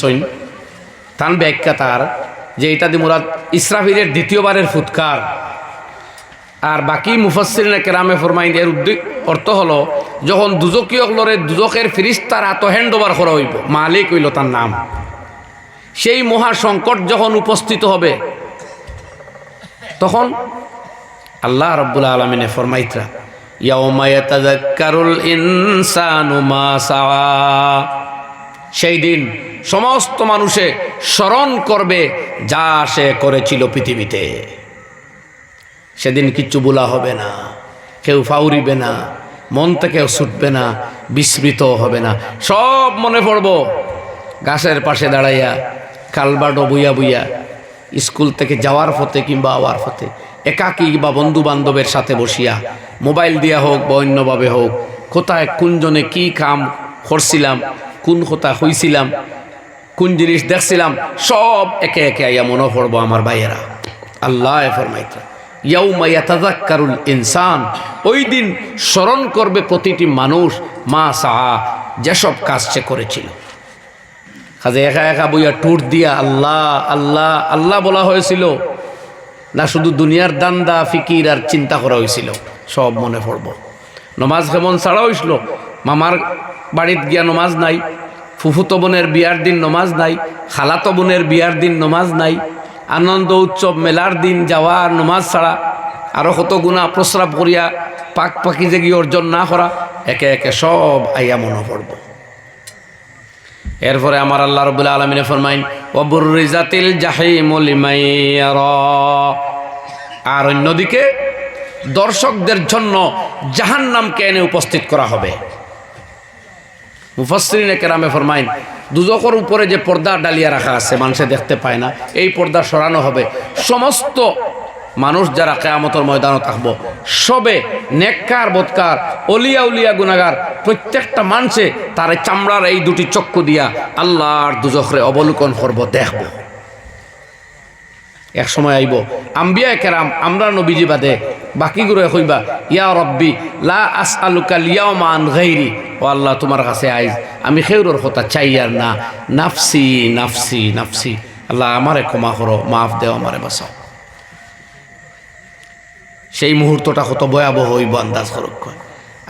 সৈন তান ব্যাখ্যা তার, যে এটা মুরাদ ইসরাফিলের দ্বিতীয়বারের ফুৎকার। আর বাকি মুফাসসিরিনে কেরামে ফরমাইন এর উদ্দেশ্য, অর্থ হলো, যখন দুজকীয় লরে দুজকের ফিরিস্তার হাত হ্যান্ড ওভার করা হইব, মালিক হইল তার নাম। সেই মহা সংকট যখন উপস্থিত হবে, তখন আল্লাহ রব্বুল আলমিনে ফরমাইতরা, ইয়াউমা ইয়াতাযাক্কারুল ইনসানু মা সাআ সেই দিন সমস্ত মানুষে স্মরণ করবে যা সে করেছিল পৃথিবীতে। সেদিন কিচ্ছু বলা হবে না, কেউ ফাউরিবে না, মন থেকেও ছুটবে না, বিস্মৃত হবে না। সব মনে পড়ব গাছের পাশে দাঁড়াইয়া কালবাডো বুইয়া বুইয়া, স্কুল থেকে যাওয়ার পথে কিংবা আওয়ার পথে, একাকী বা বন্ধু বান্ধবের সাথে বসিয়া, মোবাইল দিয়া হোক বা অন্যভাবে হোক, কোথায়, কোনজনে কি কাম করছিলাম কোন কথা হইছিলাম কোন জিনিস দেখছিলাম, সব একে একে আইয়া মনে পড়ব আমার ভাইয়েরা। আল্লাহ ফরমাইতা ইনসান, ওই দিন স্মরণ করবে প্রতিটি মানুষ, মা সাহা, যেসব কাজ সে করেছিল। কাজে একা একা বইয়া টুর দিয়া আল্লাহ আল্লাহ আল্লাহ বলা হয়েছিল, না শুধু দুনিয়ার দান্দা, ফিকির আর চিন্তা করা হয়েছিল, সব মনে পড়ব। নমাজ কেমন ছাড়া হয়েছিল মামার বাড়িত গিয়া নমাজ নাই, ফুফুতো বোনের বিয়ার দিন নমাজ নাই, খালাতো বোনের বিয়ার দিন নমাজ নাই, আনন্দ উৎসব মেলার দিন যাওয়া আর নমাজ ছাড়া আরও কত গুণা প্রস্রাব করিয়া পাক পাকি জেগি অর্জন না করা একে একে সব আইয়া মনে পড়ব এরপরে আমার আল্লাহ রবুল্লা আলমিনে ফরমাইন অবুর রিজাতিল জাহিমুল আর অন্যদিকে, দর্শকদের জন্য জাহান্নামকে এনে উপস্থিত করা হবে। মুফাসরিনে কেরামে ফরমাইন দুজকর উপরে যে পর্দা ডালিয়া রাখা আছে, মানুষে দেখতে পায় না, এই পর্দা সরানো হবে। সমস্ত মানুষ যারা কেয়ামতর ময়দানও থাকব, সবে নেককার বোধকার অলিয়া উলিয়া গুনাগার প্রত্যেকটা মানুষে তার চামড়ার এই দুটি চক্ষু দিয়া আল্লাহর দুজখরে অবলোকন করব, দেখব। এক সময় আইব। আম্বিয়া কেরাম, আমরা নবীজি বাদে। বাকিগুলো কইবা, ইয়া রব্বি, লা আস আলুকা লিয়াওমা আন গাইরি। ও আল্লাহ, তোমার কাছে আইজ। আমি খেউরর কথা চাই আর না। নাফসি নাফসি নাফসি। আল্লাহ, আমারে ক্ষমা করো, মাফ দেও, আমারে বাঁচাও। সেই মুহূর্তটা কত ভয়াবহ হইব, আন্দাজ করক কয়।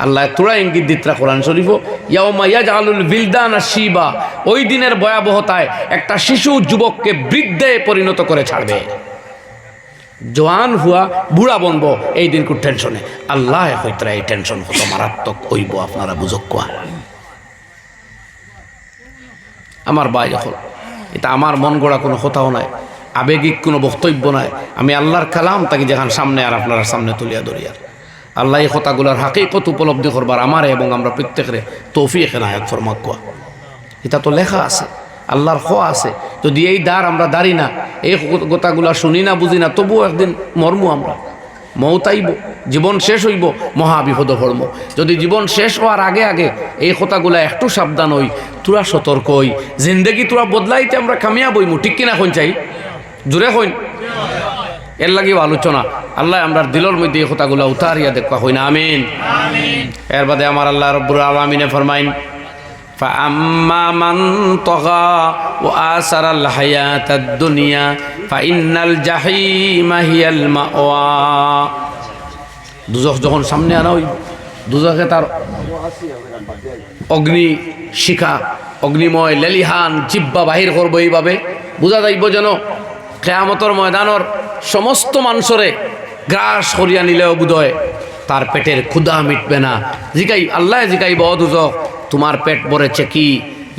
আল্লাহ তোরা ইঙ্গিত দিত্রা কোরআন শরীফ ইয়াউমা ইয়াজআলুল বিলদানা শিবা, ওই দিনের ভয়াবহতায় একটা শিশু যুবককে বৃদ্ধে পরিণত করে ছাড়বে। জোয়ান হুয়া, বুড়া বনবো, এই দিন খুব টেনশনে আল্লাহ হইতরা এই টেনশন কত মারাত্মক হইব আপনারা বুঝক কোয়া। আমার বাই যখন এটা আমার মন গড়া কোনো কথাও নাই, আবেগিক কোনো বক্তব্য নাই। আমি আল্লাহর কালাম তাকে যেখান সামনে আর আপনারা সামনে তুলিয়া ধরিয়ার আল্লাহ এই কথাগুলোর হাকিকত উপলব্ধি করবার আমারে এবং আমরা প্রত্যেকের তৌফি এখানে আয়াত ফরমাক কোয়া। এটা তো লেখা আছে, আল্লাহর খ আছে। যদি এই দ্বার আমরা দাঁড়ি না, এই কথাগুলা শুনি না, বুঝি না, তবুও একদিন মর্মু আমরা। মৌতাইব জীবন শেষ হইব মহা বিপদ হর্ম যদি জীবন শেষ হওয়ার আগে আগে এই কথাগুলা একটু সাবধান হই, তোরা সতর্ক হই। জিন্দেগি তোরা বদলাইতে আমরা কামিয়া বইমু ঠিক কিনা হইন চাই? জুড়ে হইন এর লাগেও আলোচনা আল্লাহ আমরা দিলর মধ্যে এই কথাগুলো উতারিয়া দেখা হই না আমিন এর বাদে আমার আল্লাহ রব্বুর আলমিনে ফরমাইন فأما من طغى وآثر الحياة الدنيا فإن الجحيم هي المأوى দুজক যখন সামনে আনা ওই দুজকে তার অগ্নি শিখা অগ্নিময় লেলিহান জিব্বা বাহির করবো এইভাবে বোঝা যাইব যেন কেয়ামতর ময়দানর সমস্ত মানুষরে গ্রাস করিয়া নিলেও বুধয় তার পেটের ক্ষুধা মিটবে না। জিকাই, আল্লাহ জিকাই অদুজক তোমার পেট ভরেছে কি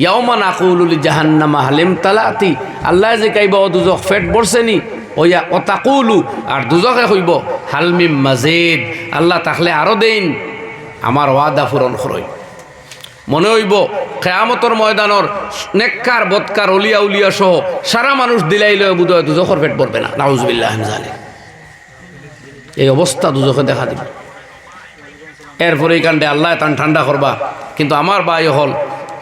ইয়াওমা নাকুলুলি জাহান্নামা হালিম তালাতি। আল্লাহ জিকাইব অদুজক পেট ভরছে নি, ওয়া অতাকুলু, আর দুজকে হইব হালমিম মাজিদ। আল্লাহ তাহলে আরও দিন, আমার ওয়াদা পূরণ করই মনে হইব, কেয়ামতর ময়দানর নেককার, বৎকার অলিয়া উলিয়া সহ সারা মানুষ দিলাইলে বুধ দুজখর পেট পড়বে না। নাউজবিল্লাহ এই অবস্থা দুজখে দেখা দিবে। এরপরে এই কাণ্ডে আল্লাহ তান ঠান্ডা করবা। কিন্তু আমার বাই হল,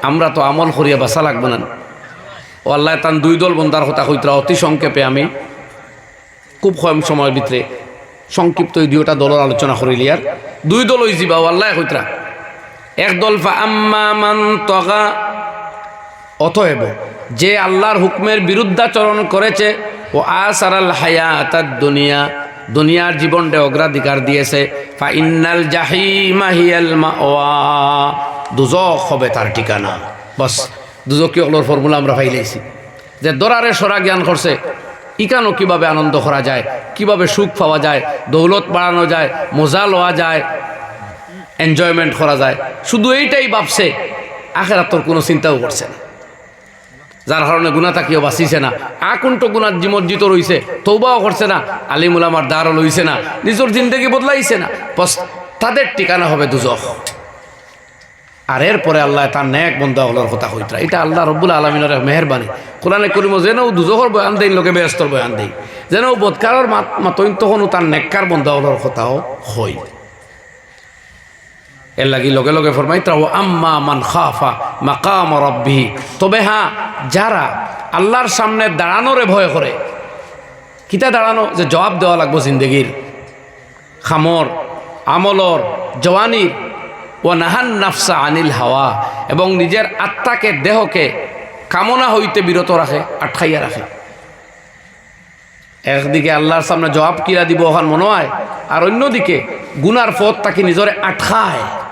আমরা তো আমল করিয়া বাসা লাগবে না। ও আল্লাহ তান দুই দল বন্দার কথা কইতরা, অতি সংক্ষেপে আমি খুব কম সময়ের ভিতরে সংক্ষিপ্ত এই দুইটা দলের আলোচনা করিলি আর। দুই দল হইছি বা ও আল্লাহ কইতরা। এক দল ফা আম্মা তগা, অতএব যে আল্লাহর হুকমের বিরুদ্ধাচরণ করেছে, ও আসারাল হায়াত দুনিয়া, দুনিয়ার জীবনটা অগ্রাধিকার দিয়েছে ফা ইন্নাল জাহিমা হিয়াল মাওয়া। দুজক হবে তার ঠিকানা। বস দুজকীয় হলোর ফর্মুলা আমরা পাইলেছি যে দরারে সরা জ্ঞান করছে, ইকানো কীভাবে আনন্দ করা যায়, কীভাবে সুখ পাওয়া যায়, দৌলত বাড়ানো যায়, মজা লওয়া যায় এনজয়মেন্ট করা যায়। শুধু এইটাই ভাবছে আখেরা তোর কোনো চিন্তাও করছে না। যার কারণে গুণা তাকিও বাঁচিছে না। আকুণ্ঠ গুণার জিমজ্জিত রইছে তৌবাও করছে না, আলিমুল আমার দ্বারও লইছে না, নিজের জিন্দগি বদলাইছে না। তাদের ঠিকানা হবে দুজক। আর এরপরে আল্লাহ তার ন্যাক বন্ধ হলোর কথা হইতরা এটা আল্লাহ রব্বুল আলমিনের মেহরবানি। কোরআনে করিম যেন দুজকর বয়ান দেই, লোকে ব্যস্তর বয়ান দেই। যেন বদকারর মাতইন তখনও তার নেককার বন্ধ হলোর কথাও হই এর লাগি লগে লগে ফরমাইত্রা ও আম্মা মান খাফা মাকাম রব্বিহি। তবে হ্যাঁ যারা আল্লাহর সামনে দাঁড়ানোরে ভয় করে, কিতা দাঁড়ানো? যে জবাব দেওয়া লাগবো জিন্দগির। খামর, আমলর, জওয়ানির। ও নাহান নাফসা আনিল হাওয়া। এবং নিজের আত্মাকে, দেহকে কামনা হইতে বিরত রাখে, আটকাইয়া রাখে। একদিকে আল্লাহর সামনে জবাব কিরা দিব ওখান মনে হয় আর অন্যদিকে গুনার পথ তাকে নিজরে আটকায়।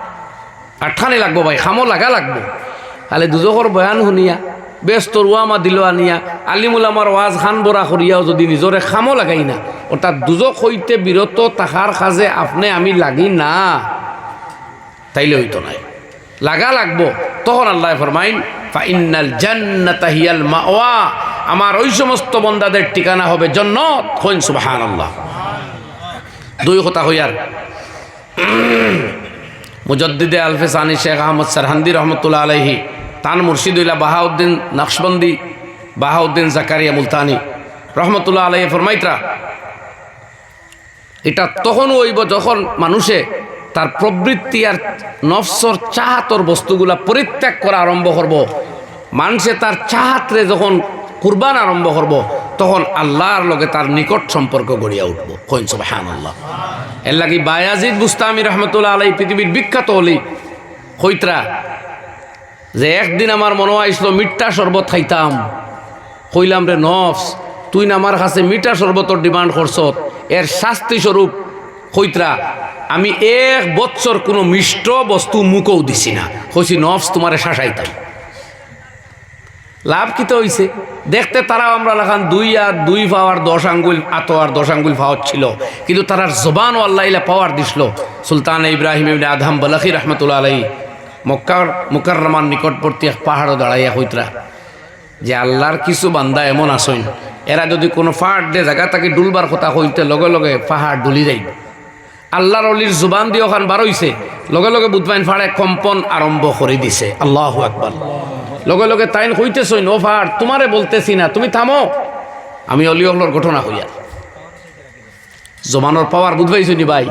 আটখানি লাগবো ভাই, খামো লাগা লাগবো। তাহলে দুজকর বয়ান শুনিয়া ব্যস্ত রুয়ামা দিল আনিয়া, আলিমুল আমার ওয়াজ খান বরা করিয়াও যদি নিজরে খামো লাগাই না অর্থাৎ দুজক হইতে বিরত তাহার কাজে আপনি আমি লাগি না। তাইলে হইতো নাই। লাগা লাগবো, তখন আল্লাহ ফরমাইন ফাইনাল জান্নাতা হিয়াল মাওয়া আমার ওই সমস্ত বন্দাদের ঠিকানা হবে জন্নত হইন সুবাহান আল্লাহ দুই কথা হইয়ার মুজদ্দিদে আলফে সানি শেখ আহমদ সারহান্দি রহমতুল্লাহ আলহি তান মুর্শিদুল্লাহ বাহাউদ্দিন নকশবন্দি, বাহাউদ্দিন জাকারিয়া মুলতানি রহমতুল্লাহ আলহি ফরমাইত্রা, এটা তখন হইব যখন মানুষে তার প্রবৃত্তি আর নফসর চাহাতর বস্তুগুলা পরিত্যাগ করা আরম্ভ করব। মানুষে তার চাহাতরে যখন কুরবান আরম্ভ করব, তখন আল্লাহর লগে তার নিকট সম্পর্ক গড়িয়া উঠব। কইন সুবহান আল্লাহ এর লাগি বায়াজিদ বুস্তামি রহমতুল্লাহ আলাই পৃথিবীর বিখ্যাত হলি হইত্রা যে একদিন আমার মনে আইসলো মিঠা শরবত খাইতাম। কইলাম, রে নফস, তুই না আমার কাছে মিঠা শরবতর ডিমান্ড করছ এর শাস্তি স্বরূপ কইত্রা আমি এক বছর কোনো মিষ্ট বস্তু মুখও দিছি না। কইছি, নফস, তোমারে শাসাইতাম। লাভ কিতে হইছে? দেখতে তারাও আমরা লেখান দুই আর দুই পাওয়ার দশ আঙ্গুল আত আর দশ আঙ্গুল পাওয়ার ছিল। কিন্তু তারার জবান ও আল্লাহ পাওয়ার দিছিল। সুলতান ইব্রাহিম আদহাম বলাখি রহমতুল্লা আলাই মক্কার মুকাররমান নিকটবর্তী এক পাহাড়ও দাঁড়াইয়া হইতরা যে আল্লাহর কিছু বান্দা এমন আসইন এরা যদি কোনো পাহাড় দিয়ে জায়গা তাকে ডুলবার কথা হইতে লগে লগে পাহাড় ডুলি যাইব আল্লাহর অলির জুবান দিয়ে ওখান বার হইছে, লগে লগে বুধবাইন ফাড়ে কম্পন আরম্ভ করে দিছে। আল্লাহ আকবার। লগে লগে তাইন হইতেছই নো ফাড় তোমারে বলতেছি না, তুমি থামো। আমি অলি অগলর ঘটনা হইয়া জমানোর পাওয়ার বুঝবাইছি নি ভাই?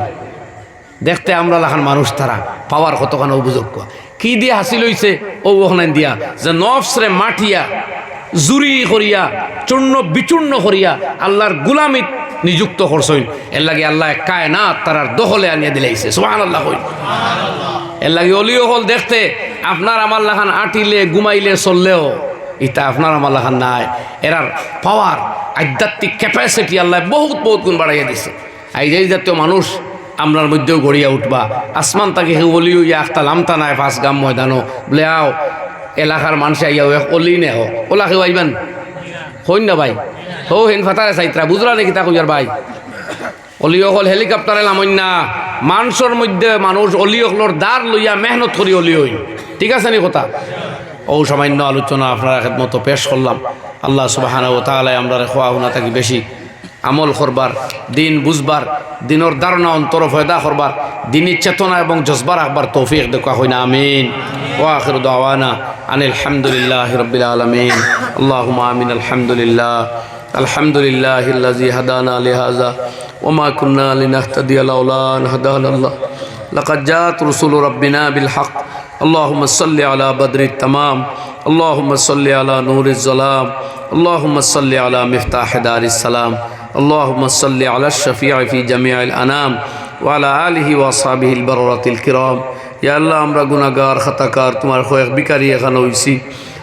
দেখতে আমরা লাখান মানুষ তারা, পাওয়ার কতখানি অভিযোগ্য কি দিয়ে হাসিল হইছে? ও ওখানে দিয়া, যে নফসরে মাটিয়া, জুরি করিয়া, চূর্ণ বিচূর্ণ করিয়া আল্লাহর গুলামিত নিযুক্ত করছইন এর লাগে আল্লাহ কায়নাত তারার দখলে আনিয়ে দিলাইছে। সোহান আল্লাহ হইন এর লাগে অলিও হল দেখতে আপনার আমার লাখান আটিলে, ঘুমাইলে, চললেও ইটা আপনার আমার লাখান নাই। এরার পাওয়ার আধ্যাত্মিক ক্যাপাসিটি আল্লাহ বহুত বহুত গুণ বাড়াইয়া দিছে। এই যে জাতীয় মানুষ আমরার মধ্যেও গড়িয়া উঠবা। আসমান তাকে হে অলি ইয়া আখতা লামতা নাই, পাঁচ গাম ময়দানো বলে, আও, এলাকার মানুষ আইয়া অলি নে হো ওলা কেউ আইবেন? হইন না ভাই। হো, হেন ফাতারে চাইত্রা বুঝলা নাকি তা কইয়ার ভাই? অলিয়কল হেলিকপ্টারে নামইন না মানুষের মধ্যে মানুষ অলিয়কলর দ্বার লইয়া মেহনত করি অলি হইন ঠিক আছে নি কথা? ও সামান্য আলোচনা আপনারা মতো পেশ করলাম আল্লাহ সুবাহানা ও তাহলে আমরা খোয়া হুনা থাকি বেশি আমল করবার দিন বুঝবার দিনের ধারণা অন্তর ফয়দা করবার দিনের চেতনা এবং জজবার আকবার তৌফিক দেখা হয় না, আমিন। ও আখির দাওয়ানা আনিল হামদুলিল্লাহ রবিল আলমিন। আল্লাহ আমিন, আলহামদুলিল্লাহ। الحمد لله الذي هدانا لهذا وما كنا لنهتدي لولا أن هدانا الله. لقد جاءت رسول ربنا بالحق. اللهم صل على بدر التمام. اللهم صل على نور الظلام. اللهم صل على مفتاح دار السلام. اللهم صل على الشفيع في جميع الأنام. وعلى آله وأصحابه البررة الكرام. يا الله أمرا غناغار خطاكار تمار خوئق بکاری خانویسی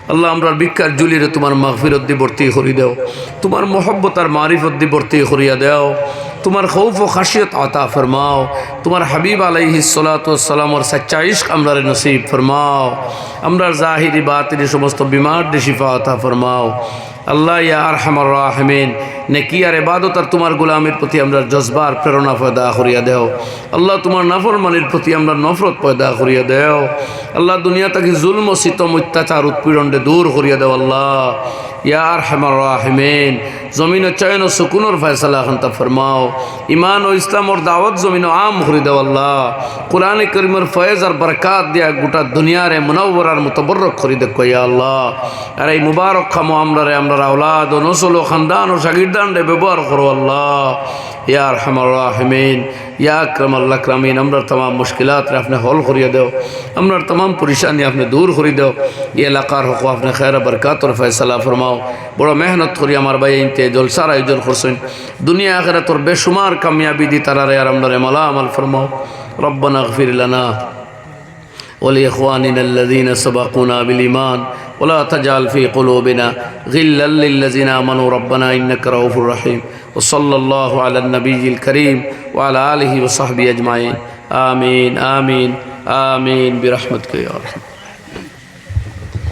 আল্লাহ, আমরা ভিক্ষার জুলিরে তোমার মাহফিরত দি ভর্তি করি দেও। তোমার মোহব্বত আর মারিফত দি ভর্তি করিয়া দেও। তোমার খৌফ ও খাসিয়ত আতা ফরমাও। তোমার হাবিব আলাইহি সালাতামর সচ্চা ইস্ক আমরার নসিব ফরমাও। আমরার জাহিরি বাতিরি সমস্ত বিমার শিফা আতা ফরমাও। আল্লাহ ইয়া আর হামার রাহমিন নেকি আর এবাদত আর তোমার গোলামের প্রতি আমরা জজবার প্রেরণা পয়দা করিয়া দেও। আল্লাহ তোমার নাফরমানির প্রতি আমরা নফরত পয়দা করিয়া দেও। আল্লাহ দুনিয়া তাকে জুলম, সিতম, অত্যাচার উৎপীড়নডে দূর করিয়া দেও আল্লাহ। ইয়া আর হামার রাহমিন, জমিন চয়ন সুকুনোর ফয়সালা খান্তা ফরমাও। ইমান ও ইসলামর দাওয়াত জমিন আম করি দেও আল্লাহ। কোরআন করিমের ফয়েজ আর বরকাত দিয়া গোটা দুনিয়ারে মুনাওয়ার মুতবরক করি দেখো ইয়া আল্লাহ। আর এই মুবারক খামো আমরারে আমরা আওলাদ ও নসল ও খানদান ও শাগিরদান রে ব্যবহার করো আল্লাহ ইয়া রহমার রাহমিন ইয়া আকরম আল্লাহ ক্রামিন আমরার তমাম মুশকিলাত রে আপনি হল করিয়া দেও আমরার তমাম পরেশানি আপনি দূর করি দেও ই এলাকার হক আপনি খের বরকাত ওর ফয়সালা ফরমাও বড় মেহনত করি আমার ভাই ইনতে জলসার আয়োজন করছেন দুনিয়া আখেরা তোর বেসুমার কামিয়াবি দি তারারে আর আমরা রে মালা আমাল ফরমাও রব্বানা গফির লানা ولإخواننا الذين سبقونا بالإيمان ولا تجعل في قلوبنا غلا للذين آمنوا. ربنا إنك رؤوف رحيم. وصلى الله على النبي الكريم وعلى آله وصحبه أجمعين. آمين آمين آمين. برحمتك يا رحمة